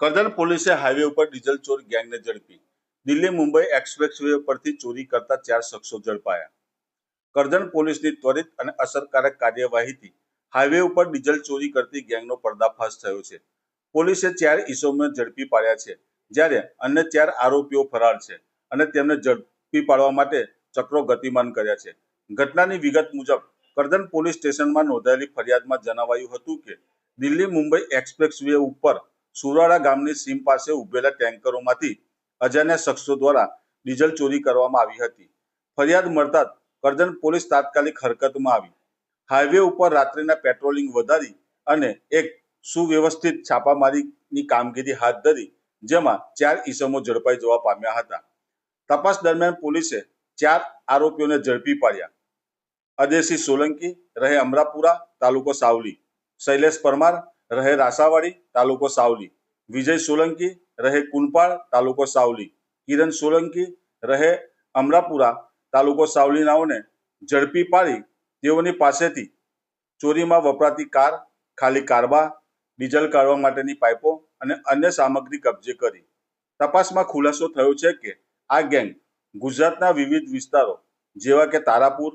કરજણ પોલીસે હાઈવે ઉપર ડીઝલ ચોર ગેંગને ઝડપી. દિલ્હી મુંબઈ એક્સપ્રેસ વે પરથી ચોરી કરતા ચાર શખ્સો ઝડપાયા. કરજણ પોલીસની ત્વરિત અને અસરકારક કાર્યવાહીથી હાઈવે ઉપર ડીઝલ ચોરી કરતી ગેંગનો પર્દાફાશ થયો છે. પોલીસે ચાર ઈસમોને ઝડપી પાડ્યા છે, જ્યારે અન્ય ચાર આરોપીઓ ફરાર છે અને તેમને ઝડપી પાડવા માટે ચક્રો ગતિમાન કર્યા છે. ઘટનાની વિગત મુજબ કરજણ પોલીસ સ્ટેશનમાં નોંધાયેલી ફરિયાદમાં જણાવાયું હતું કે દિલ્હી મુંબઈ એક્સપ્રેસ વે ઉપર સુરાળા ગામની સીમ પાસે ઉભેલા ટેન્કરોમાંથી અજાણ્યા શખ્સો દ્વારા ડીઝલ ચોરી કરવામાં આવી હતી. ફરિયાદ મળતા કરજણ પોલીસ તાત્કાલિક હરકતમાં આવી. હાઈવે ઉપર રાત્રિના પેટ્રોલિંગ વધારી અને એક સુવ્યવસ્થિત છાપામારીની કામગીરી હાથ ધરી, જેમાં ચાર ઈસમો ઝડપાઈ જવા પામ્યા હતા. તપાસ દરમિયાન પોલીસે ચાર આરોપીઓને ઝડપી પાડ્યા. અદેસી સોલંકી રહે અમરાપુરા તાલુકો સાવલી. શૈલેષ પરમાર રહે રાસાવાડી, તાલુકો સાવલી. વિજય સોલંકી, રહે કુનપાળ તાલુકો સાવલી. કિરણ સોલંકી, રહે અમરાપુરા, તાલુકો સાવલી નાઓને ઝડપી પાડી તેઓની પાસેથી ચોરીમાં વપરાતી કાર, ખાલી કારબા, ડીઝલ કાઢવા માટેની પાઇપો અને અન્ય સામગ્રી કબજે કરી. તપાસમાં ખુલાસો થયો છે કે આ ગેંગ ગુજરાતના વિવિધ વિસ્તારો જેવા કે તારાપુર,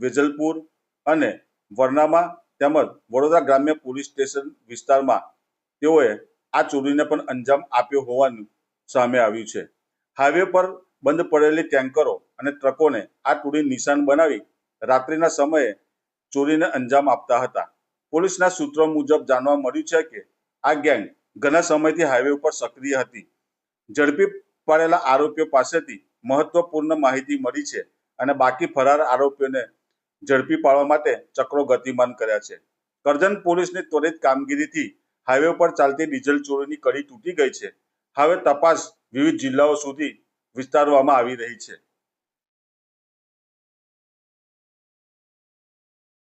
વેજલપુર અને વરનામાં તેમજ વડોદરા ગ્રામ્ય પોલીસ સ્ટેશન વિસ્તારમાં તેઓએ આ ચોરીને પણ અંજામ આપ્યો હોવાનું સામે આવ્યું છે. હાઈવે પર બંધ પડેલી ટેન્કરો અને ટ્રકોને આ ટોળી નિશાન બનાવી રાત્રિના સમયે ચોરીને અંજામ આપતા હતા. પોલીસના સૂત્રો મુજબ જાણવા મળ્યું છે કે આ ગેંગ ઘણા સમયથી હાઈવે ઉપર સક્રિય હતી. ઝડપી પાડેલા આરોપીઓ પાસેથી મહત્વપૂર્ણ માહિતી મળી છે અને બાકી ફરાર આરોપીઓને ઝડપી પાડવા માટે ચક્રો ગતિમાન કર્યા છે. કરજણ પોલીસની ત્વરિત કામગીરીથી હાઈવે પર ચાલતી ડીઝલ ચોરીની કડી તૂટી ગઈ છે. હવે તપાસ વિવિધ જિલ્લાઓ સુધી વિસ્તારવામાં આવી રહી છે.